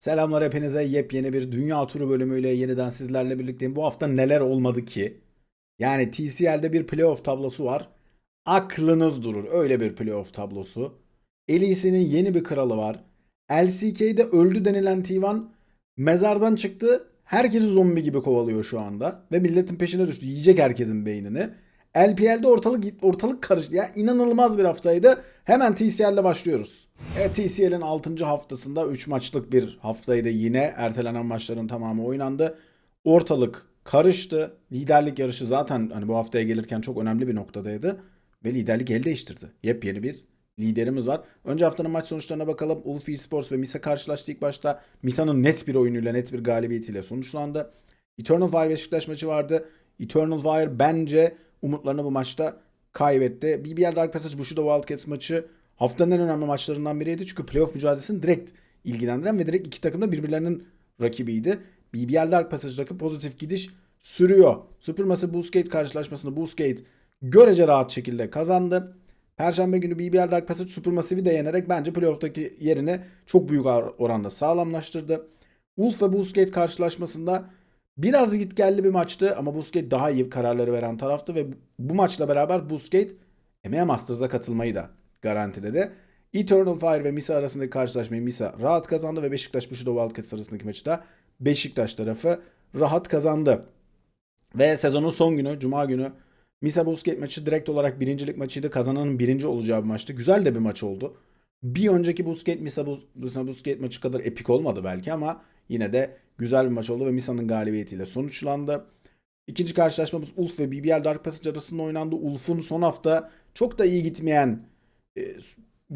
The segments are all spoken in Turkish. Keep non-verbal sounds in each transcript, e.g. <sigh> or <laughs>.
Selamlar hepinize. Yepyeni bir Dünya Turu bölümüyle yeniden sizlerle birlikteyim. Bu hafta neler olmadı ki? Yani TCL'de bir playoff tablosu var. Aklınız durur. Öyle bir playoff tablosu. Elite'nin yeni bir kralı var. LCK'de öldü denilen T1 mezardan çıktı. Herkesi zombi gibi kovalıyor şu anda. Ve milletin peşine düştü. Yiyecek herkesin beynini. LPL'de ortalık ortalık karıştı. Ya inanılmaz bir haftaydı. Hemen TCL'le başlıyoruz. Evet TCL'in 6. haftasında 3 maçlık bir haftaydı yine. Ertelenen maçların tamamı oynandı. Ortalık karıştı. Liderlik yarışı zaten hani bu haftaya gelirken çok önemli bir noktadaydı. Ve liderlik el değiştirdi. Yepyeni bir liderimiz var. Önce haftanın maç sonuçlarına bakalım. Ulf Esports ve Misa karşılaştı ilk başta. Misa'nın net bir oyunuyla, net bir galibiyetiyle sonuçlandı. Eternal Fire Beşiktaş maçı vardı. Eternal Fire bence umutlarını bu maçta kaybetti. BBL Dark Passage Bushido Wildcats maçı haftanın en önemli maçlarından biriydi. Çünkü playoff mücadelesini direkt ilgilendiren ve direkt iki takım da birbirlerinin rakibiydi. BBL Dark Passage'daki pozitif gidiş sürüyor. Supermassive Boostgate karşılaşmasını Boostgate görece rahat şekilde kazandı. Perşembe günü BBL Dark Passage Supermassive'i de yenerek bence playoff'taki yerini çok büyük oranda sağlamlaştırdı. Wolf ve Boostgate karşılaşmasında Biraz git geldi bir maçtı ama Busquets daha iyi kararları veren taraftı ve bu maçla beraber Busquets EMEA Masters'a katılmayı da garantiledi. Eternal Fire ve Misa arasındaki karşılaşmayı Misa rahat kazandı ve Beşiktaş Bushido Wildcats arasındaki maçı da Beşiktaş tarafı rahat kazandı. Ve sezonun son günü, Cuma günü Misa Busquets maçı direkt olarak birincilik maçıydı. Kazananın birinci olacağı bir maçtı. Güzel de bir maç oldu. Bir önceki Busquets Misa, Bus Misa Busquets maçı kadar epik olmadı belki ama yine de güzel bir maç oldu ve Misa'nın galibiyetiyle sonuçlandı. İkinci karşılaşmamız Ulf ve BBL Dark Passage arasında oynandı. Ulf'un son hafta çok da iyi gitmeyen e,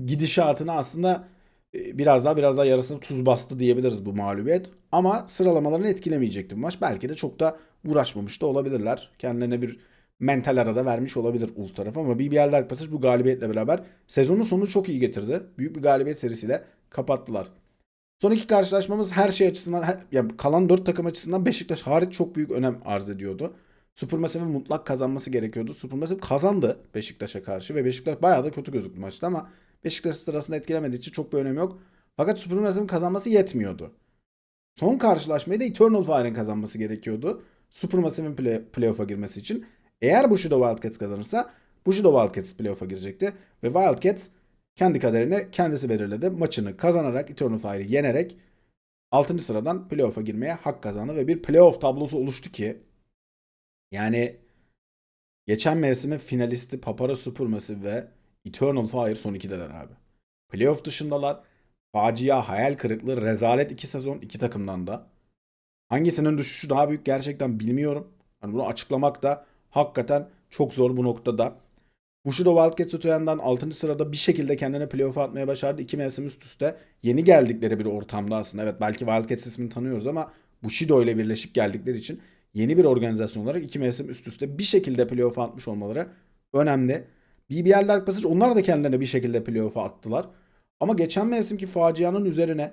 gidişatını aslında e, biraz daha biraz daha yarısını tuz bastı diyebiliriz bu mağlubiyet. Ama sıralamalarını etkilemeyecekti bu maç. Belki de çok da uğraşmamış da olabilirler. Kendilerine bir mental arada vermiş olabilir Ulf tarafı ama BBL Dark Passage bu galibiyetle beraber sezonun sonunu çok iyi getirdi. Büyük bir galibiyet serisiyle kapattılar. Son iki karşılaşmamız her şey açısından her, yani kalan dört takım açısından Beşiktaş hariç çok büyük önem arz ediyordu. Supermassive'in mutlak kazanması gerekiyordu. Supermassive kazandı Beşiktaş'a karşı ve Beşiktaş bayağı da kötü gözüktü maçta ama Beşiktaş sırasında etkilemediği için çok bir önemi yok. Fakat Supermassive'in kazanması yetmiyordu. Son karşılaşmayı da Eternal Fire'in kazanması gerekiyordu. Supermassive'in play, playoff'a girmesi için. Eğer Bushido Wildcats kazanırsa Bushido Wildcats playoff'a girecekti. Ve Wildcats kendi kaderini kendisi belirledi. Maçını kazanarak Eternal Fire'ı yenerek 6. sıradan playoff'a girmeye hak kazandı ve bir playoff tablosu oluştu ki yani geçen mevsimin finalisti Papara Supermassive ve Eternal Fire son 2'deler abi. Playoff dışındalar. Facia, hayal kırıklığı, rezalet iki sezon iki takımdan da. Hangisinin düşüşü daha büyük gerçekten bilmiyorum. Yani bunu açıklamak da hakikaten çok zor bu noktada. Bushido Wildcats öte yandan 6. sırada bir şekilde kendine playoff atmaya başardı. İki mevsim üst üste yeni geldikleri bir ortamda aslında. Evet belki Wildcats ismini tanıyoruz ama Bushido ile birleşip geldikleri için yeni bir organizasyon olarak iki mevsim üst üste bir şekilde playoff atmış olmaları önemli. BBL Dark Passage onlar da kendilerine bir şekilde playoff'a attılar. Ama geçen mevsimki facianın üzerine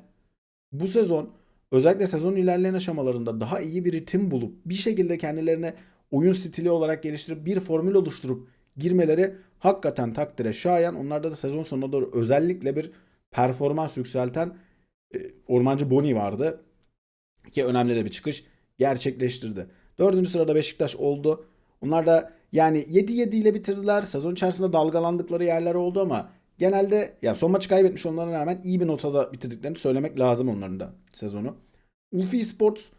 bu sezon özellikle sezon ilerleyen aşamalarında daha iyi bir ritim bulup bir şekilde kendilerine oyun stili olarak geliştirip bir formül oluşturup girmeleri hakikaten takdire şayan. Onlarda da sezon sonuna doğru özellikle bir performans yükselten e, Ormancı Boni vardı. Ki önemli de bir çıkış gerçekleştirdi. Dördüncü sırada Beşiktaş oldu. Onlar da yani 7-7 ile bitirdiler. Sezon içerisinde dalgalandıkları yerler oldu ama genelde yani son maçı kaybetmiş olmalarına rağmen iyi bir notada bitirdiklerini söylemek lazım onların da sezonu. Ulfi Sports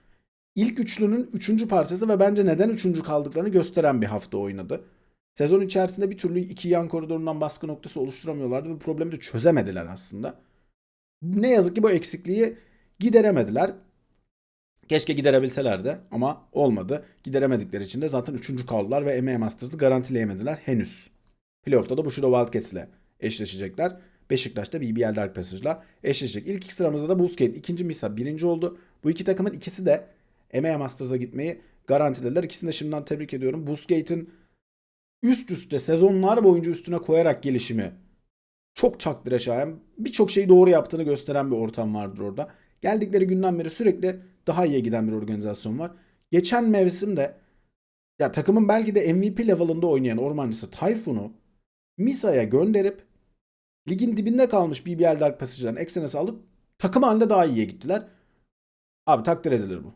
ilk üçlünün üçüncü parçası ve bence neden üçüncü kaldıklarını gösteren bir hafta oynadı. Sezon içerisinde bir türlü iki yan koridorundan baskı noktası oluşturamıyorlardı ve problemi de çözemediler aslında. Ne yazık ki bu eksikliği gideremediler. Keşke giderebilselerdi ama olmadı. Gideremedikleri için de zaten üçüncü kaldılar ve EMEA Masters'ı garantileyemediler henüz. Playoff'ta da Bushido Wildcats ile eşleşecekler. Beşiktaş da BBL Dark Passage'la eşleşecek. İlk iki sıramızda da Busquets ikinci Misa birinci oldu. Bu iki takımın ikisi de EMEA Masters'a gitmeyi garantilediler. İkisini de şimdiden tebrik ediyorum. Busquets'in üst üste sezonlar boyunca üstüne koyarak gelişimi çok takdire şayan. Birçok şeyi doğru yaptığını gösteren bir ortam vardır orada. Geldikleri günden beri sürekli daha iyiye giden bir organizasyon var. Geçen mevsimde ya takımın belki de MVP level'ında oynayan ormancısı Tayfun'u Misa'ya gönderip ligin dibinde kalmış BBL Dark Passage'dan Exenes'i alıp takım halinde daha iyiye gittiler. Abi takdir edilir bu.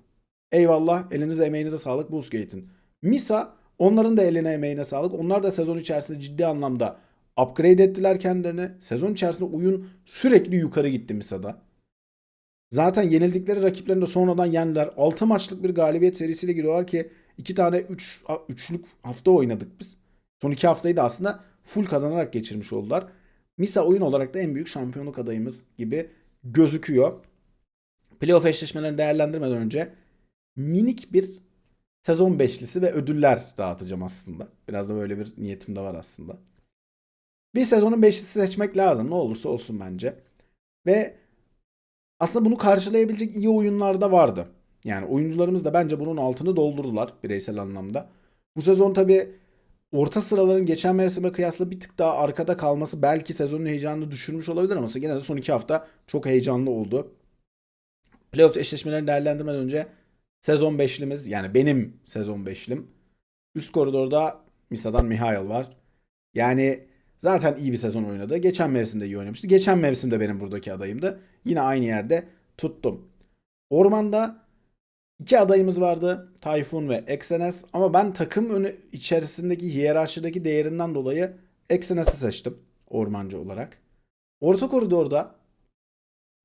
Eyvallah elinize emeğinize sağlık Busquets'in. Misa onların da eline emeğine sağlık. Onlar da sezon içerisinde ciddi anlamda upgrade ettiler kendilerini. Sezon içerisinde oyun sürekli yukarı gitti Misa'da. Zaten yenildikleri rakiplerini de sonradan yendiler. 6 maçlık bir galibiyet serisiyle giriyorlar ki 2 tane 3 üç, üçlük hafta oynadık biz. Son 2 haftayı da aslında full kazanarak geçirmiş oldular. Misa oyun olarak da en büyük şampiyonluk adayımız gibi gözüküyor. Playoff eşleşmelerini değerlendirmeden önce minik bir sezon beşlisi ve ödüller dağıtacağım aslında. Biraz da böyle bir niyetim de var aslında. Bir sezonun beşlisi seçmek lazım. Ne olursa olsun bence. Ve aslında bunu karşılayabilecek iyi oyunlar da vardı. Yani oyuncularımız da bence bunun altını doldurdular bireysel anlamda. Bu sezon tabii orta sıraların geçen mevsime kıyasla bir tık daha arkada kalması belki sezonun heyecanını düşürmüş olabilir ama gene de son iki hafta çok heyecanlı oldu. Playoff eşleşmelerini değerlendirmeden önce sezon beşlimiz yani benim sezon beşlim. Üst koridorda Misa'dan Mihail var. Yani zaten iyi bir sezon oynadı. Geçen mevsimde iyi oynamıştı. Geçen mevsimde benim buradaki adayımdı. Yine aynı yerde tuttum. Ormanda iki adayımız vardı. Tayfun ve Exenes. Ama ben takım önü içerisindeki hiyerarşideki değerinden dolayı Exenes'i seçtim. Ormancı olarak. Orta koridorda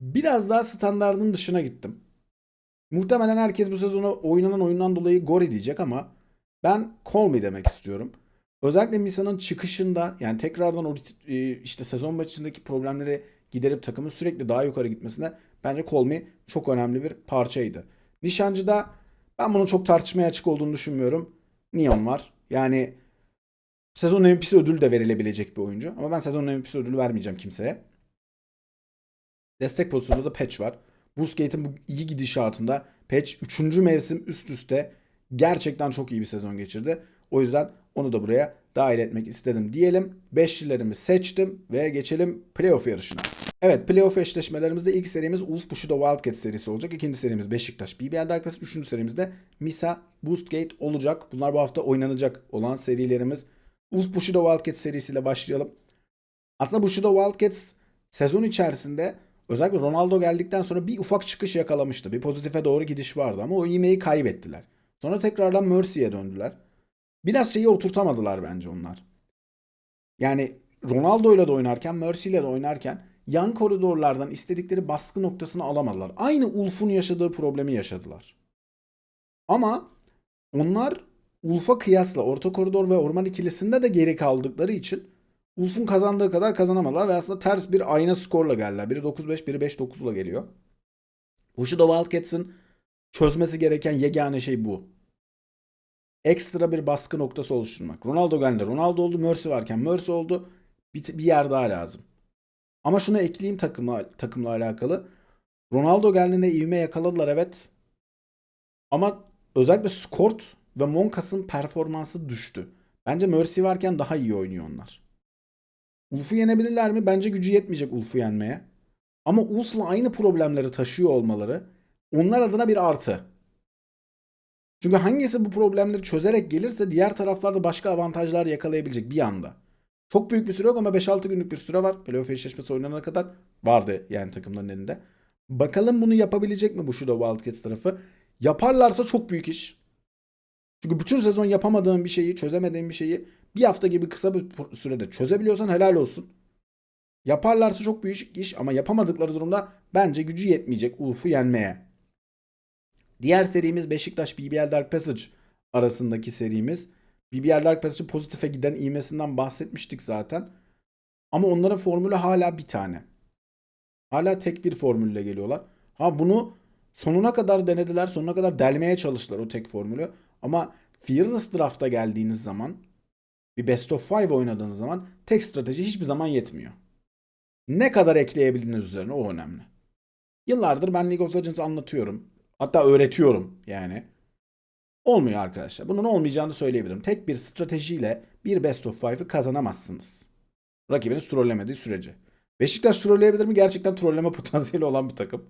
biraz daha standardın dışına gittim. Muhtemelen herkes bu sezonu oynanan oyundan dolayı Gori diyecek ama ben Call Me demek istiyorum. Özellikle Misa'nın çıkışında yani tekrardan o e, işte sezon başındaki problemleri giderip takımın sürekli daha yukarı gitmesine bence Call Me çok önemli bir parçaydı. Nişancı'da ben bunun çok tartışmaya açık olduğunu düşünmüyorum. Neon var. Yani sezon MVP'si ödülü de verilebilecek bir oyuncu. Ama ben sezon MVP'si ödülü vermeyeceğim kimseye. Destek pozisyonunda da Patch var. Busquets'in bu iyi gidişatında Patch 3. mevsim üst üste gerçekten çok iyi bir sezon geçirdi. O yüzden onu da buraya dahil etmek istedim diyelim. Beşlilerimi seçtim ve geçelim playoff yarışına. Evet playoff eşleşmelerimizde ilk serimiz Ulf Bushido Wildcat serisi olacak. İkinci serimiz Beşiktaş BBL Dark Pass. Üçüncü serimizde Misa Boostgate olacak. Bunlar bu hafta oynanacak olan serilerimiz. Ulf Bushido Wildcat serisiyle başlayalım. Aslında Bushido Wildcats sezon içerisinde özellikle Ronaldo geldikten sonra bir ufak çıkış yakalamıştı. Bir pozitife doğru gidiş vardı ama o ivmeyi kaybettiler. Sonra tekrardan Mercy'ye döndüler. Biraz şeyi oturtamadılar bence onlar. Yani Ronaldo ile de oynarken, Mercy ile de oynarken yan koridorlardan istedikleri baskı noktasını alamadılar. Aynı Ulf'un yaşadığı problemi yaşadılar. Ama onlar Ulf'a kıyasla orta koridor ve orman ikilisinde de geri kaldıkları için Ulf'un kazandığı kadar kazanamadılar ve aslında ters bir ayna skorla geldiler. Biri 9-5, biri 5-9'la geliyor. Bushido Wildcats'ın çözmesi gereken yegane şey bu. Ekstra bir baskı noktası oluşturmak. Ronaldo geldi. Ronaldo oldu. Mercy varken Mercy oldu. Bir, bir yer daha lazım. Ama şunu ekleyeyim takımla, takımla alakalı. Ronaldo geldiğinde ivme yakaladılar evet. Ama özellikle Skort ve Monkas'ın performansı düştü. Bence Mercy varken daha iyi oynuyor onlar. Ulf'u yenebilirler mi? Bence gücü yetmeyecek Ulf'u yenmeye. Ama Ulf'la aynı problemleri taşıyor olmaları onlar adına bir artı. Çünkü hangisi bu problemleri çözerek gelirse diğer taraflarda başka avantajlar yakalayabilecek bir anda. Çok büyük bir süre yok ama 5-6 günlük bir süre var. Playoff eşleşmesi oynanana kadar vardı yani takımların elinde. Bakalım bunu yapabilecek mi bu Shudo Wildcats tarafı? Yaparlarsa çok büyük iş. Çünkü bütün sezon yapamadığın bir şeyi, çözemediğin bir şeyi bir hafta gibi kısa bir sürede çözebiliyorsan helal olsun. Yaparlarsa çok büyük iş ama yapamadıkları durumda bence gücü yetmeyecek Ulf'u yenmeye. Diğer serimiz Beşiktaş BBL Dark Passage arasındaki serimiz. BBL Dark Passage'ın pozitife giden ivmesinden bahsetmiştik zaten. Ama onların formülü hala bir tane. Hala tek bir formülle geliyorlar. Ha bunu sonuna kadar denediler, sonuna kadar delmeye çalıştılar o tek formülü. Ama Fearless Draft'a geldiğiniz zaman bir Best of Five oynadığınız zaman tek strateji hiçbir zaman yetmiyor. Ne kadar ekleyebildiğiniz üzerine o önemli. Yıllardır ben League of Legends anlatıyorum. Hatta öğretiyorum yani. Olmuyor arkadaşlar. Bunun olmayacağını söyleyebilirim. Tek bir stratejiyle bir best of five'ı kazanamazsınız. Rakibiniz trollemediği sürece. Beşiktaş trolleyebilir mi? Gerçekten trolleme <laughs> potansiyeli olan bir takım.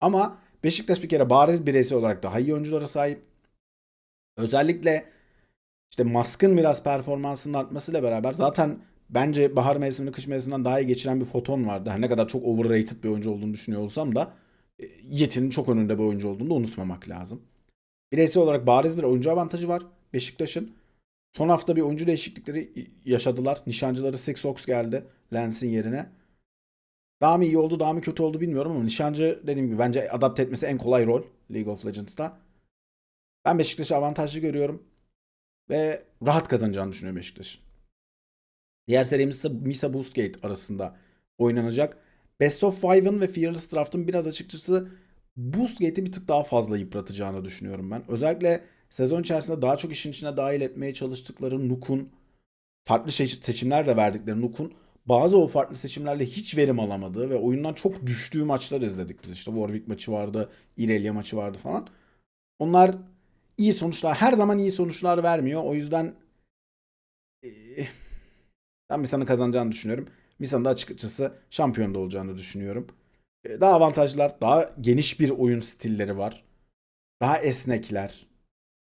Ama Beşiktaş bir kere bariz bireysel olarak daha iyi oyunculara sahip. Özellikle işte Mask'ın biraz performansının artmasıyla beraber zaten bence bahar mevsimini kış mevsiminden daha iyi geçiren bir foton vardı. Her ne kadar çok overrated bir oyuncu olduğunu düşünüyor olsam da e, Yeti'nin çok önünde bir oyuncu olduğunu da unutmamak lazım. Bireysel olarak bariz bir oyuncu avantajı var Beşiktaş'ın. Son hafta bir oyuncu değişiklikleri yaşadılar. Nişancıları Six Ox geldi Lens'in yerine. Daha mı iyi oldu daha mı kötü oldu bilmiyorum ama nişancı dediğim gibi bence adapte etmesi en kolay rol League of Legends'ta. Ben Beşiktaş'ı avantajlı görüyorum. Ve rahat kazanacağını düşünüyorum Beşiktaş'ın. Diğer serimiz ise Misa Boostgate arasında oynanacak. Best of Five'ın ve Fearless Draft'ın biraz açıkçası Boostgate'i bir tık daha fazla yıpratacağını düşünüyorum ben. Özellikle sezon içerisinde daha çok işin içine dahil etmeye çalıştıkları Nuk'un farklı seçimler de verdikleri Nuk'un bazı o farklı seçimlerle hiç verim alamadığı ve oyundan çok düştüğü maçlar izledik biz. İşte Warwick maçı vardı, Irelia maçı vardı falan. Onlar iyi sonuçlar, her zaman iyi sonuçlar vermiyor. O yüzden eh, ben Misa'nın kazanacağını düşünüyorum. Misa'nın da açıkçası şampiyonda olacağını düşünüyorum. Eh, Daha avantajlar, daha geniş bir oyun stilleri var. Daha esnekler.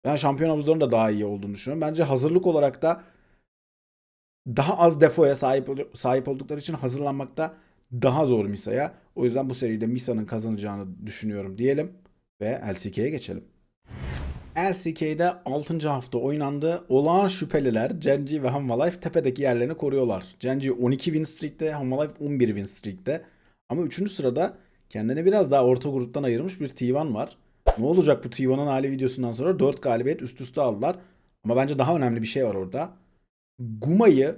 Ben şampiyon havuzlarının da daha iyi olduğunu düşünüyorum. Bence hazırlık olarak da daha az defoya sahip sahip oldukları için hazırlanmakta daha zor Misa'ya. O yüzden bu seride Misa'nın kazanacağını düşünüyorum diyelim ve LCK'ye geçelim. LCK'de 6. hafta oynandı. Olağan şüpheliler Genji ve Hanwha tepedeki yerlerini koruyorlar. Genji 12 win streak'te, Hanwha 11 win streak'te. Ama 3. sırada kendini biraz daha orta gruptan ayırmış bir T1 var. Ne olacak bu T1'ın hali videosundan sonra 4 galibiyet üst üste aldılar. Ama bence daha önemli bir şey var orada. Guma'yı,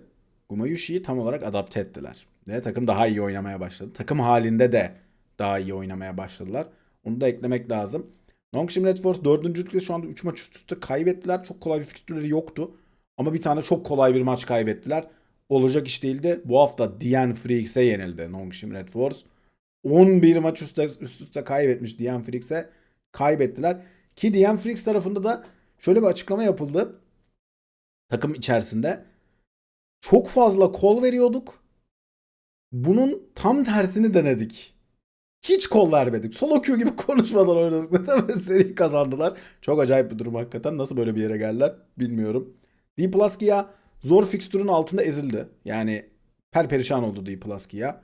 Gumayushi'yi tam olarak adapte ettiler. Ve takım daha iyi oynamaya başladı. Takım halinde de daha iyi oynamaya başladılar. Onu da eklemek lazım. Nongshim Red Force dördüncülükte şu anda 3 maç üst üste kaybettiler. Çok kolay bir fikstürleri yoktu. Ama bir tane çok kolay bir maç kaybettiler. Olacak iş değildi. Bu hafta Dian Freaks'e yenildi Nongshim Red Force. 11 maç üst üste, üst kaybetmiş Dian Freaks'e kaybettiler. Ki Dian Freaks tarafında da şöyle bir açıklama yapıldı. Takım içerisinde. Çok fazla kol veriyorduk. Bunun tam tersini denedik. Hiç kol vermedik. Solo queue gibi <laughs> konuşmadan oynadık. Ve seri kazandılar. Çok acayip bir durum hakikaten. Nasıl böyle bir yere geldiler bilmiyorum. D Plus Kia zor fikstürün altında ezildi. Yani perperişan oldu D Plus Kia.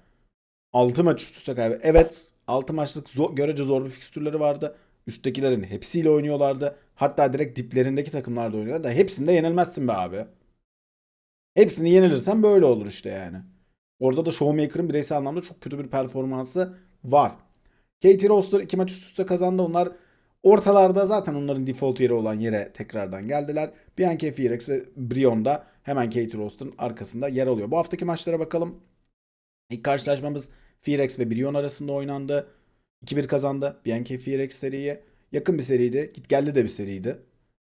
6 maç üst üste kaybetti. Evet 6 maçlık zor, görece zor bir fikstürleri vardı. Üsttekilerin hepsiyle oynuyorlardı. Hatta direkt diplerindeki takımlarda oynuyorlar da hepsinde yenilmezsin be abi. Hepsini yenilirsen böyle olur işte yani. Orada da Showmaker'ın bireysel anlamda çok kötü bir performansı var. Katie Roster iki maç üst üste kazandı. Onlar ortalarda zaten onların default yeri olan yere tekrardan geldiler. Bianca Firex ve Brion da hemen Katie Roster'ın arkasında yer alıyor. Bu haftaki maçlara bakalım. İlk karşılaşmamız Firex ve Brion arasında oynandı. 2-1 kazandı Bianca Firex seriyi. Yakın bir seriydi. Git geldi de bir seriydi.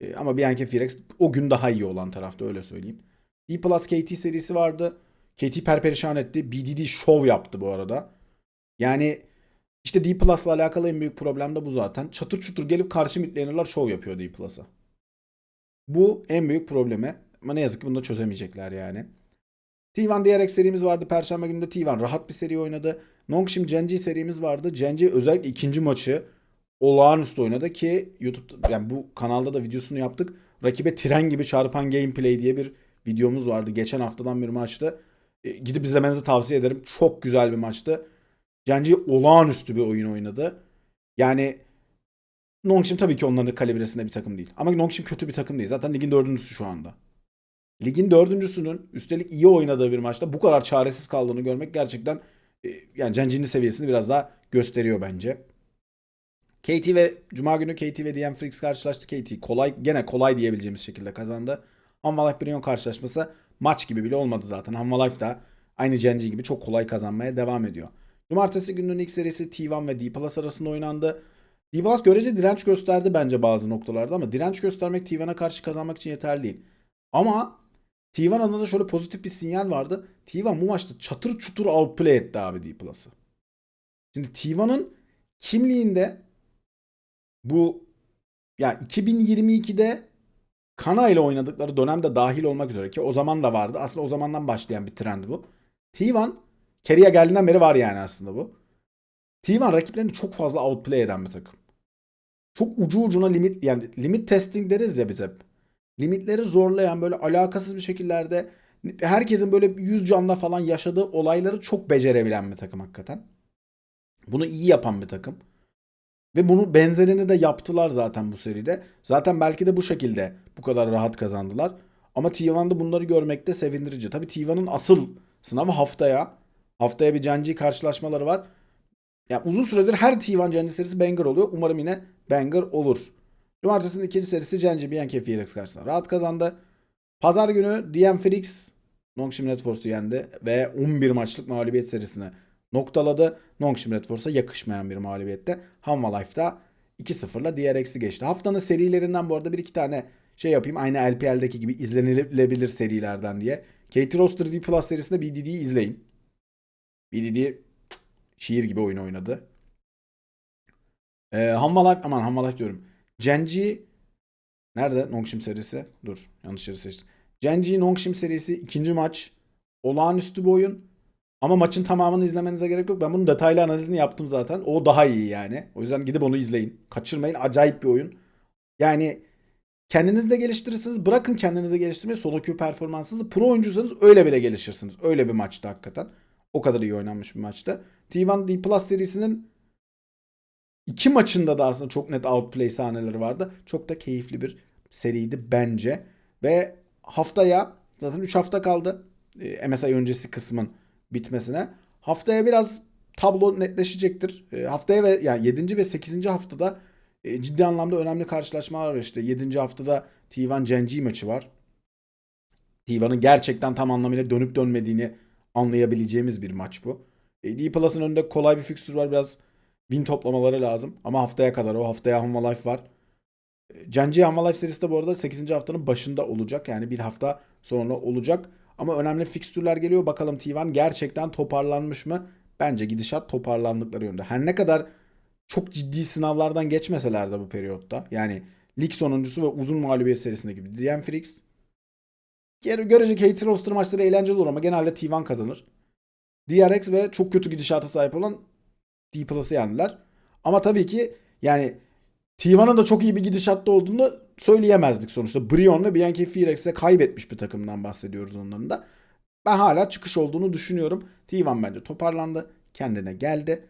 Ee, ama Bianca Firex o gün daha iyi olan tarafta öyle söyleyeyim. D Plus KT serisi vardı. KT perperişan etti. BDD şov yaptı bu arada. Yani işte D Plus'la alakalı en büyük problem de bu zaten. Çatır çutur gelip karşı midlaner'lar şov yapıyor D Plus'a. Bu en büyük problemi. Ama ne yazık ki bunu da çözemeyecekler yani. T1 DRX serimiz vardı. Perşembe günü de T1 rahat bir seri oynadı. Nongshim Genji serimiz vardı. Genji özellikle ikinci maçı olağanüstü oynadı ki YouTube yani bu kanalda da videosunu yaptık. Rakibe tren gibi çarpan gameplay diye bir videomuz vardı. Geçen haftadan bir maçtı. E, gidip izlemenizi tavsiye ederim. Çok güzel bir maçtı. Genji olağanüstü bir oyun oynadı. Yani Nongshim tabii ki onların kalibresinde bir takım değil. Ama Nongshim kötü bir takım değil. Zaten ligin dördüncüsü şu anda. Ligin dördüncüsünün üstelik iyi oynadığı bir maçta bu kadar çaresiz kaldığını görmek gerçekten e, yani Genji'nin seviyesini biraz daha gösteriyor bence. KT ve Cuma günü KT ve DM Freaks karşılaştı. KT kolay gene kolay diyebileceğimiz şekilde kazandı. Hanwha Life Brion karşılaşması maç gibi bile olmadı zaten. Hanwha Life da aynı Genji gibi çok kolay kazanmaya devam ediyor. Cumartesi gününün ilk serisi T1 ve D Plus arasında oynandı. D Plus görece direnç gösterdi bence bazı noktalarda ama direnç göstermek T1'e karşı kazanmak için yeterli değil. Ama T1 adına da şöyle pozitif bir sinyal vardı. T1 bu maçta çatır çutur outplay etti abi D Plus'ı. Şimdi T1'ın kimliğinde bu ya 2022'de Kana ile oynadıkları dönemde dahil olmak üzere ki o zaman da vardı. Aslında o zamandan başlayan bir trend bu. T1 Kerry'e geldiğinden beri var yani aslında bu. T1 rakiplerini çok fazla outplay eden bir takım. Çok ucu ucuna limit yani limit testing deriz ya biz hep. Limitleri zorlayan böyle alakasız bir şekillerde herkesin böyle 100 canla falan yaşadığı olayları çok becerebilen bir takım hakikaten. Bunu iyi yapan bir takım. Ve bunu benzerini de yaptılar zaten bu seride. Zaten belki de bu şekilde bu kadar rahat kazandılar. Ama T1'da bunları görmek de sevindirici. Tabii T1'ın asıl sınavı haftaya. Haftaya bir Genji karşılaşmaları var. Yani uzun süredir her T1 Genji serisi banger oluyor. Umarım yine banger olur. Cumartesinin ikinci serisi Genji BNK Phoenix karşısında rahat kazandı. Pazar günü DM Phoenix Nongshim Red Force'u yendi ve 11 maçlık mağlubiyet serisini noktaladı. Nongshim Red Force'a yakışmayan bir mağlubiyette. Hanwha Life'da 2-0'la DRX'i geçti. Haftanın serilerinden bu arada bir iki tane şey yapayım. Aynı LPL'deki gibi izlenilebilir serilerden diye. Katie Rose 3D Plus serisinde BDD'yi izleyin. BDD şiir gibi oyun oynadı. Ee, Life aman Life diyorum. Genji nerede? Nongshim serisi. Dur yanlış yeri seçtim. Genji Nongshim serisi ikinci maç. Olağanüstü bir oyun. Ama maçın tamamını izlemenize gerek yok. Ben bunun detaylı analizini yaptım zaten. O daha iyi yani. O yüzden gidip onu izleyin. Kaçırmayın. Acayip bir oyun. Yani kendinizi de geliştirirsiniz. Bırakın kendinizi geliştirmeyi. Solo queue performansınızı. Pro oyuncuysanız öyle bile gelişirsiniz. Öyle bir maçtı hakikaten. O kadar iyi oynanmış bir maçtı. T1 D Plus serisinin iki maçında da aslında çok net outplay sahneleri vardı. Çok da keyifli bir seriydi bence. Ve haftaya zaten 3 hafta kaldı. E, MSI öncesi kısmın bitmesine. Haftaya biraz tablo netleşecektir. E, haftaya ve yani 7. ve 8. haftada e, ciddi anlamda önemli karşılaşmalar var işte. 7. haftada T1 Genji maçı var. T1'ın gerçekten tam anlamıyla dönüp dönmediğini anlayabileceğimiz bir maç bu. E, D Plus'ın önünde kolay bir fikstür var. Biraz win toplamaları lazım. Ama haftaya kadar o haftaya Hanwha Life var. E, Genji Hanwha Life serisi de bu arada 8. haftanın başında olacak. Yani bir hafta sonra olacak. Ama önemli fikstürler geliyor. Bakalım T1 gerçekten toparlanmış mı? Bence gidişat toparlandıkları yönde. Her ne kadar çok ciddi sınavlardan geçmeseler de bu periyotta. Yani lig sonuncusu ve uzun mağlubiyet serisinde gibi. DM Freaks. Geri görecek hater roster maçları eğlenceli olur ama genelde T1 kazanır. DRX ve çok kötü gidişata sahip olan D Plus'ı yendiler. Ama tabii ki yani T1'ın da çok iyi bir gidişatta olduğunu söyleyemezdik sonuçta. Brion ve BNK Phoenix'e kaybetmiş bir takımdan bahsediyoruz onların da. Ben hala çıkış olduğunu düşünüyorum. T1 bence toparlandı. Kendine geldi.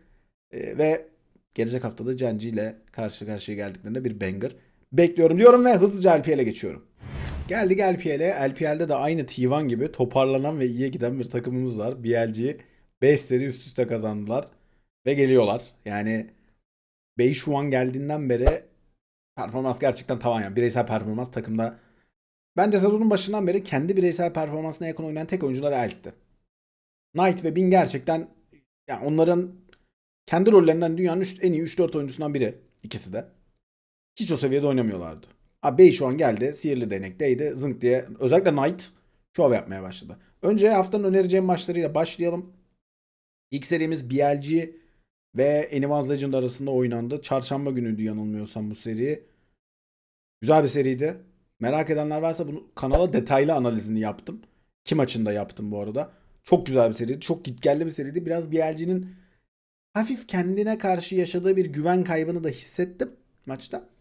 Ee, ve gelecek haftada Genji ile karşı karşıya geldiklerinde bir banger bekliyorum diyorum ve hızlıca LPL'e geçiyorum. Geldik LPL'e. LPL'de de aynı T1 gibi toparlanan ve iyiye giden bir takımımız var. BLG 5 seri üst üste kazandılar. Ve geliyorlar. Yani Bey şu an geldiğinden beri performans gerçekten tavan yani. Bireysel performans takımda. Bence sezonun başından beri kendi bireysel performansına yakın oynayan tek oyuncuları Elk'ti. Knight ve Bin gerçekten yani onların kendi rollerinden dünyanın en iyi 3-4 oyuncusundan biri. ikisi de. Hiç o seviyede oynamıyorlardı. Abi şu an geldi. Sihirli değnekteydi. Zınk diye. Özellikle Knight şov yapmaya başladı. Önce haftanın önereceğim maçlarıyla başlayalım. İlk serimiz BLG ve Anyone's Legend arasında oynandı. Çarşamba günüydü yanılmıyorsam bu seri. Güzel bir seriydi. Merak edenler varsa bunu kanala detaylı analizini yaptım. İki maçında yaptım bu arada. Çok güzel bir seriydi. Çok gitgelli bir seriydi. Biraz BLG'nin hafif kendine karşı yaşadığı bir güven kaybını da hissettim maçta.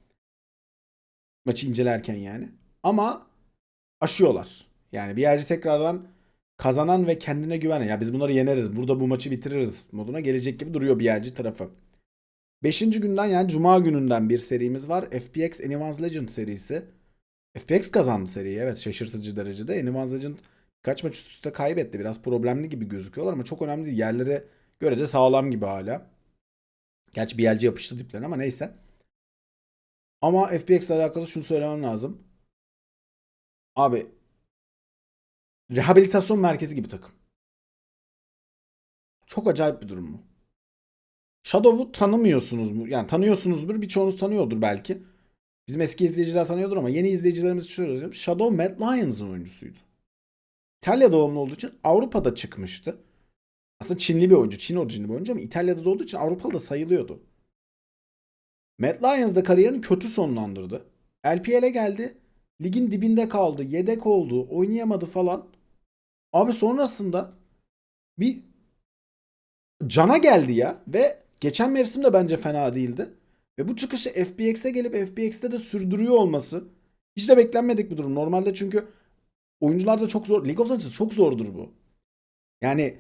Maçı incelerken yani. Ama aşıyorlar. Yani BLG tekrardan kazanan ve kendine güvenen ya biz bunları yeneriz burada bu maçı bitiririz moduna gelecek gibi duruyor BLG tarafı. Beşinci günden yani Cuma gününden bir serimiz var. FPX Anyone's Legend serisi. FPX kazandı seriyi evet şaşırtıcı derecede. Anyone's Legend kaç maç üst üste kaybetti. Biraz problemli gibi gözüküyorlar ama çok önemli değil. Yerleri görece sağlam gibi hala. Gerçi BLG yapıştı diplerine ama neyse. Ama FPX ile alakalı şunu söylemem lazım. Abi rehabilitasyon merkezi gibi takım. Çok acayip bir durum bu. Shadow'u tanımıyorsunuz mu? Yani tanıyorsunuzdur. Birçoğunuz tanıyordur belki. Bizim eski izleyiciler tanıyordur ama yeni izleyicilerimiz için söylüyorum. Shadow Mad Lions'ın oyuncusuydu. İtalya doğumlu olduğu için Avrupa'da çıkmıştı. Aslında Çinli bir oyuncu. Çin orijinli bir oyuncu ama İtalya'da doğduğu için Avrupalı da sayılıyordu. Mad Lions da kariyerini kötü sonlandırdı. LPL'e geldi. Ligin dibinde kaldı. Yedek oldu. Oynayamadı falan. Abi sonrasında bir cana geldi ya ve geçen mevsim de bence fena değildi. Ve bu çıkışı FPX'e gelip FPX'te de sürdürüyor olması hiç de beklenmedik bir durum. Normalde çünkü oyuncularda çok zor. League of Legends'da çok zordur bu. Yani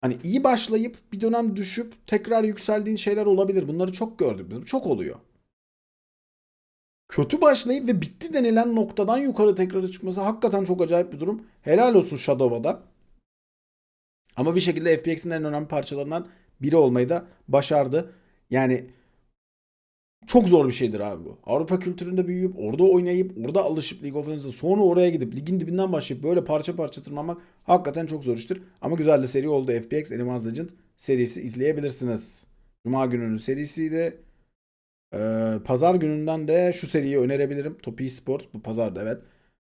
Hani iyi başlayıp bir dönem düşüp tekrar yükseldiğin şeyler olabilir. Bunları çok gördük biz. Çok oluyor. Kötü başlayıp ve bitti denilen noktadan yukarı tekrar çıkması hakikaten çok acayip bir durum. Helal olsun Shadow'a Ama bir şekilde FPX'in en önemli parçalarından biri olmayı da başardı. Yani çok zor bir şeydir abi bu. Avrupa kültüründe büyüyüp orada oynayıp orada alışıp League of Legends'a sonra oraya gidip ligin dibinden başlayıp böyle parça parça tırmanmak hakikaten çok zor iştir. Ama güzel de seri oldu. FPX Animals Legend serisi izleyebilirsiniz. Cuma gününün serisiydi. Ee, pazar gününden de şu seriyi önerebilirim. Top Sport bu pazarda evet.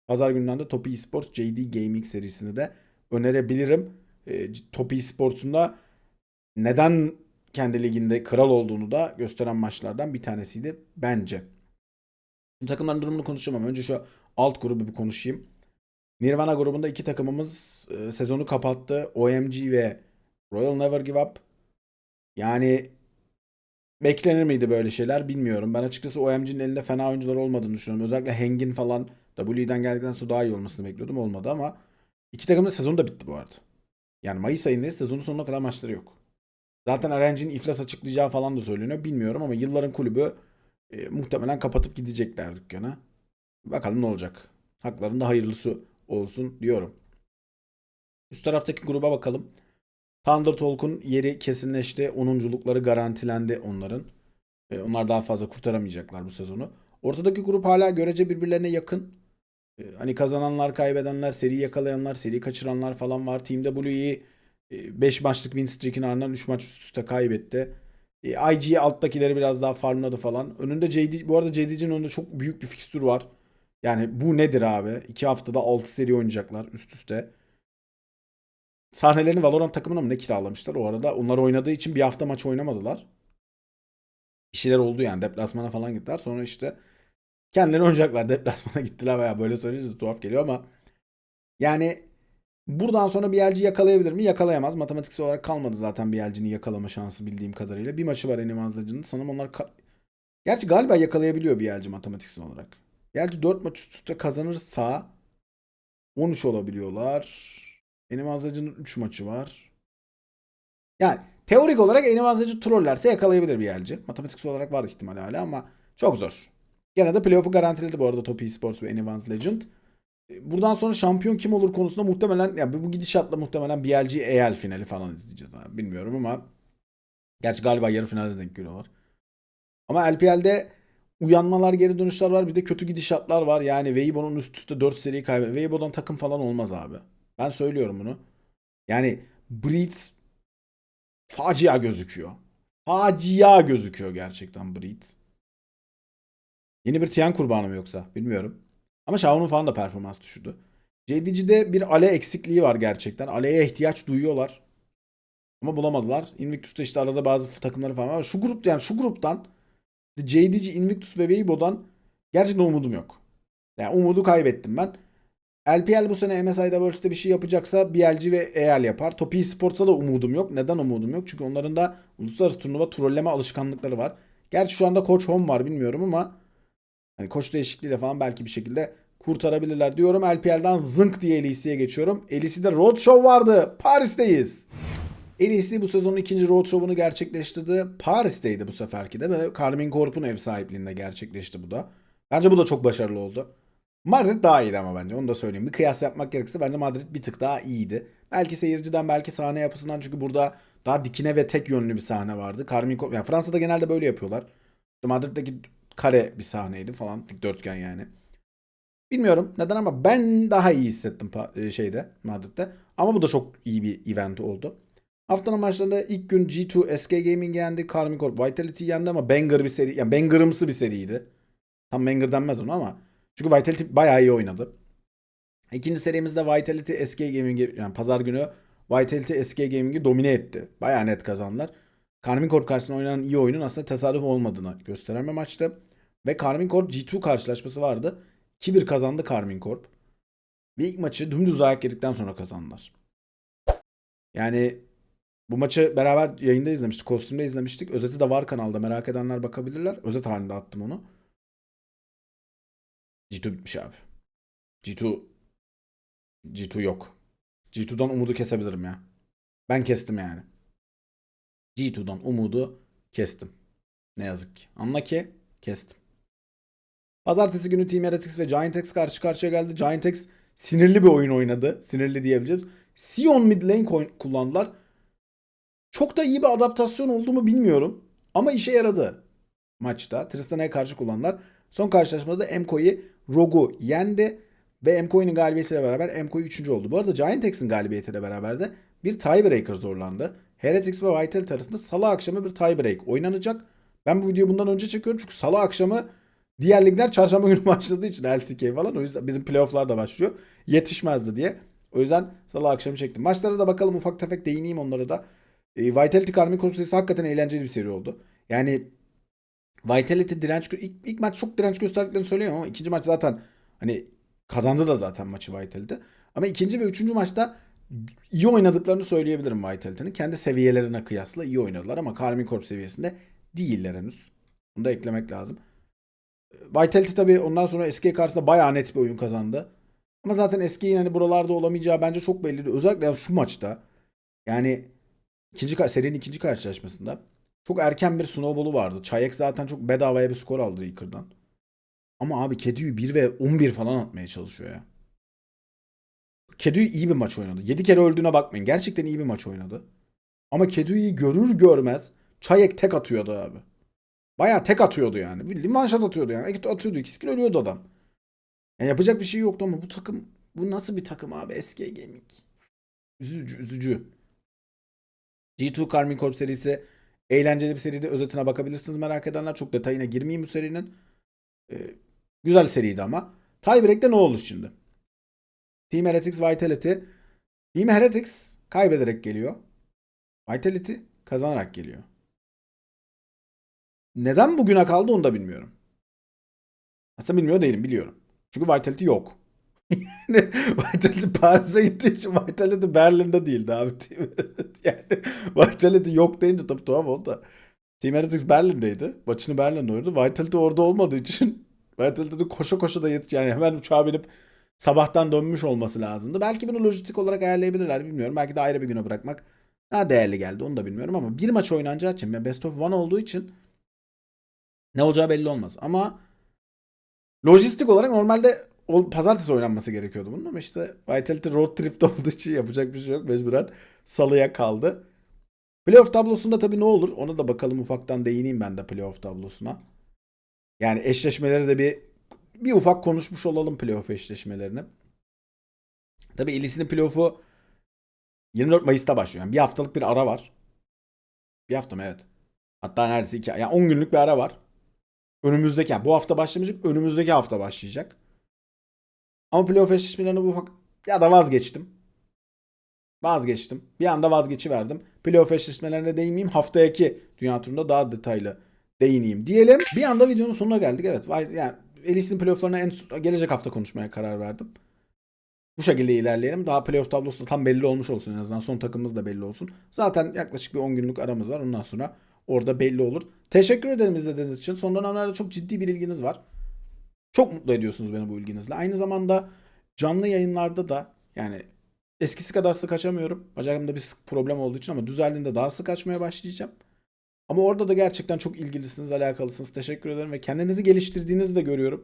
Pazar gününden de Top Sport JD Gaming serisini de önerebilirim. Ee, Top Sports'un da neden kendi liginde kral olduğunu da gösteren maçlardan bir tanesiydi bence. Şimdi takımların durumunu konuşacağım ama önce şu alt grubu bir konuşayım. Nirvana grubunda iki takımımız e, sezonu kapattı. OMG ve Royal Never Give Up. Yani beklenir miydi böyle şeyler bilmiyorum. Ben açıkçası OMG'nin elinde fena oyuncular olmadığını düşünüyorum. Özellikle Heng'in falan WE'den geldikten sonra daha iyi olmasını bekliyordum. Olmadı ama iki takımın sezonu da bitti bu arada. Yani Mayıs ayındayız. Sezonun sonuna kadar maçları yok. Zaten RNG'nin iflas açıklayacağı falan da söyleniyor. Bilmiyorum ama yılların kulübü e, muhtemelen kapatıp gidecekler dükkanı. Bakalım ne olacak. Haklarında hayırlısı olsun diyorum. Üst taraftaki gruba bakalım. Thunder Talk'un yeri kesinleşti. Onunculukları garantilendi onların. E, onlar daha fazla kurtaramayacaklar bu sezonu. Ortadaki grup hala görece birbirlerine yakın. E, hani kazananlar, kaybedenler, seri yakalayanlar, seri kaçıranlar falan var. Team WE 5 maçlık win streak'in ardından 3 maç üst üste kaybetti. E, IG alttakileri biraz daha farmladı falan. Önünde JD, bu arada JD'cinin önünde çok büyük bir fikstür var. Yani bu nedir abi? 2 haftada 6 seri oynayacaklar üst üste. Sahnelerini Valorant takımına mı ne kiralamışlar o arada. Onlar oynadığı için bir hafta maç oynamadılar. Bir şeyler oldu yani. Deplasmana falan gittiler. Sonra işte kendileri oynayacaklar. <laughs> Deplasmana gittiler veya böyle söyleyince tuhaf geliyor ama yani Buradan sonra BLG yakalayabilir mi? Yakalayamaz. Matematiksel olarak kalmadı zaten BLG'nin yakalama şansı bildiğim kadarıyla. Bir maçı var Enim Azlacı'nın. Sanırım onlar... Gerçi galiba yakalayabiliyor BLG matematiksel olarak. BLG 4 maç üst üste kazanırsa 13 olabiliyorlar. Enim Azlacı'nın 3 maçı var. Yani teorik olarak Enim Azlacı trollerse yakalayabilir BLG. Matematiksel olarak var ihtimali hala ama çok zor. Gene de playoff'u garantiledi bu arada Top Esports ve Anyone's Legend. Buradan sonra şampiyon kim olur konusunda muhtemelen ya bu gidişatla muhtemelen BLG EL finali falan izleyeceğiz abi. Bilmiyorum ama gerçi galiba yarı finalde denk geliyorlar. Ama LPL'de uyanmalar, geri dönüşler var. Bir de kötü gidişatlar var. Yani Weibo'nun üst üste 4 seri kaybı. Weibo'dan takım falan olmaz abi. Ben söylüyorum bunu. Yani Breed facia gözüküyor. Facia gözüküyor gerçekten Breed. Yeni bir Tian kurbanı mı yoksa? Bilmiyorum. Ama Xiao'nun falan da performans düşürdü. JDG'de bir ale eksikliği var gerçekten. Aleye ihtiyaç duyuyorlar. Ama bulamadılar. Invictus'ta işte arada bazı takımları falan var. Şu grup yani şu gruptan JDG, Invictus ve Weibo'dan gerçekten umudum yok. Yani umudu kaybettim ben. LPL bu sene MSI'da Worlds'te bir şey yapacaksa BLG ve EL yapar. Topi Sports'a da umudum yok. Neden umudum yok? Çünkü onların da uluslararası turnuva trolleme alışkanlıkları var. Gerçi şu anda Coach Home var bilmiyorum ama Hani koç değişikliğiyle falan belki bir şekilde kurtarabilirler diyorum. LPL'den zınk diye LEC'ye geçiyorum. LEC'de Roadshow vardı. Paris'teyiz. LEC bu sezonun ikinci Roadshow'unu gerçekleştirdi. Paris'teydi bu seferki de ve Carmine Corp'un ev sahipliğinde gerçekleşti bu da. Bence bu da çok başarılı oldu. Madrid daha iyiydi ama bence onu da söyleyeyim. Bir kıyas yapmak gerekirse bence Madrid bir tık daha iyiydi. Belki seyirciden belki sahne yapısından çünkü burada daha dikine ve tek yönlü bir sahne vardı. Carmine Corp, yani Fransa'da genelde böyle yapıyorlar. Madrid'deki kare bir sahneydi falan. Dikdörtgen yani. Bilmiyorum neden ama ben daha iyi hissettim e, şeyde Madrid'de. Ama bu da çok iyi bir event oldu. Haftanın maçlarında ilk gün G2 SK Gaming yendi. Karmik Corp Vitality yendi ama banger bir seri. Yani bangerımsı bir seriydi. Tam banger denmez ona ama. Çünkü Vitality bayağı iyi oynadı. İkinci serimizde Vitality SK Gaming yani pazar günü Vitality SK Gaming'i domine etti. Bayağı net kazandılar. Karmin Corp karşısında oynanan iyi oyunun aslında tesadüf olmadığını gösteren bir maçtı. Ve Karmin Corp G2 karşılaşması vardı. 2-1 kazandı Karmin Corp. Ve ilk maçı dümdüz ayak yedikten sonra kazandılar. Yani bu maçı beraber yayında izlemiştik. Kostümde izlemiştik. Özeti de var kanalda. Merak edenler bakabilirler. Özet halinde attım onu. G2 bitmiş abi. G2 G2 yok. G2'dan umudu kesebilirim ya. Ben kestim yani. G2'dan umudu kestim. Ne yazık ki. Anla ki kestim. Pazartesi günü Team Heretics ve Giant X karşı karşıya geldi. Giant X sinirli bir oyun oynadı. Sinirli diyebileceğiz. Sion mid lane kullandılar. Çok da iyi bir adaptasyon oldu mu bilmiyorum. Ama işe yaradı maçta. Tristana'ya karşı kullandılar. Son karşılaşmada da Emko'yu Rogu yendi. Ve Emko'nun galibiyetiyle beraber Emko'yu 3. oldu. Bu arada Giant X'in galibiyetiyle beraber de bir tiebreaker zorlandı. Heretics ve Vitality arasında salı akşamı bir tiebreak oynanacak. Ben bu videoyu bundan önce çekiyorum çünkü salı akşamı diğer ligler çarşamba günü <laughs> başladığı için LCK falan. O yüzden bizim playofflar da başlıyor. Yetişmezdi diye. O yüzden salı akşamı çektim. Maçlara da bakalım ufak tefek değineyim onlara da. E, Vitality Karmik serisi hakikaten eğlenceli bir seri oldu. Yani Vitality direnç ilk, ilk maç çok direnç gösterdiklerini söyleyemem ama ikinci maç zaten hani kazandı da zaten maçı Vitality. Ama ikinci ve üçüncü maçta iyi oynadıklarını söyleyebilirim Vitality'nin. Kendi seviyelerine kıyasla iyi oynadılar ama Karmik Corp seviyesinde değiller henüz. Bunu da eklemek lazım. Vitality tabii ondan sonra SK karşısında bayağı net bir oyun kazandı. Ama zaten SK'nin hani buralarda olamayacağı bence çok belliydi. Özellikle şu maçta. Yani ikinci serinin ikinci karşılaşmasında çok erken bir snowball'u vardı. Çayak zaten çok bedavaya bir skor aldı Reaker'dan. Ama abi Kedi'yi 1 ve 11 falan atmaya çalışıyor ya. Kedi'yi iyi bir maç oynadı. 7 kere öldüğüne bakmayın. Gerçekten iyi bir maç oynadı. Ama Kedi'yi görür görmez Çayek tek atıyordu abi. Bayağı tek atıyordu yani. Bildiğin shot atıyordu yani. Atıyordu. İki skill ölüyordu adam. Yani yapacak bir şey yoktu ama bu takım bu nasıl bir takım abi? SK Gaming. Üzücü, üzücü. G2 Karmik Corp serisi eğlenceli bir seriydi. Özetine bakabilirsiniz merak edenler. Çok detayına girmeyeyim bu serinin. Ee, güzel seriydi ama. Tiebreak'te ne olur şimdi? Team Heretics Vitality. Team Heretics kaybederek geliyor. Vitality kazanarak geliyor. Neden bugüne kaldı onu da bilmiyorum. Aslında bilmiyor değilim biliyorum. Çünkü Vitality yok. <laughs> Vitality Paris'e gittiği için Vitality Berlin'de değildi abi. <laughs> Yani Vitality yok deyince tabii tuhaf oldu da. Team Heretics Berlin'deydi. Maçını Berlin'de oynadı. Vitality orada olmadığı için <laughs> Vitality'de koşa koşa da yetiş yani hemen uçağa binip sabahtan dönmüş olması lazımdı. Belki bunu lojistik olarak ayarlayabilirler bilmiyorum. Belki de ayrı bir güne bırakmak daha değerli geldi onu da bilmiyorum ama bir maç oynanacağı için ben best of one olduğu için ne olacağı belli olmaz. Ama lojistik olarak normalde o, pazartesi oynanması gerekiyordu bunun ama işte Vitality road trip'te <laughs> olduğu için yapacak bir şey yok. Mecburen salıya kaldı. Playoff tablosunda tabii ne olur? Ona da bakalım ufaktan değineyim ben de playoff tablosuna. Yani eşleşmeleri de bir bir ufak konuşmuş olalım playoff eşleşmelerini. Tabii ilisinin playoff'u 24 Mayıs'ta başlıyor. Yani bir haftalık bir ara var. Bir hafta mı? Evet. Hatta neredeyse iki, yani 10 günlük bir ara var. Önümüzdeki, yani bu hafta başlamayacak, önümüzdeki hafta başlayacak. Ama playoff eşleşmelerine bu ufak, ya da vazgeçtim. Vazgeçtim. Bir anda vazgeçiverdim. Playoff eşleşmelerine değinmeyeyim. Haftaki dünya turunda daha detaylı değineyim diyelim. Bir anda videonun sonuna geldik. Evet. Yani Elis'in playofflarına en gelecek hafta konuşmaya karar verdim. Bu şekilde ilerleyelim. Daha playoff tablosu da tam belli olmuş olsun en azından. Son takımımız da belli olsun. Zaten yaklaşık bir 10 günlük aramız var. Ondan sonra orada belli olur. Teşekkür ederim izlediğiniz için. Son dönemlerde çok ciddi bir ilginiz var. Çok mutlu ediyorsunuz beni bu ilginizle. Aynı zamanda canlı yayınlarda da yani eskisi kadar sık açamıyorum. Bacağımda bir sık problem olduğu için ama düzeldiğinde daha sık açmaya başlayacağım. Ama orada da gerçekten çok ilgilisiniz, alakalısınız. Teşekkür ederim ve kendinizi geliştirdiğinizi de görüyorum.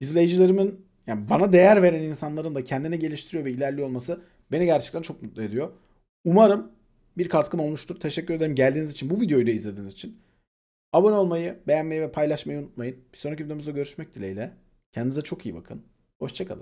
İzleyicilerimin yani bana değer veren insanların da kendini geliştiriyor ve ilerliyor olması beni gerçekten çok mutlu ediyor. Umarım bir katkım olmuştur. Teşekkür ederim geldiğiniz için, bu videoyu da izlediğiniz için. Abone olmayı, beğenmeyi ve paylaşmayı unutmayın. Bir sonraki videomuzda görüşmek dileğiyle. Kendinize çok iyi bakın. Hoşçakalın.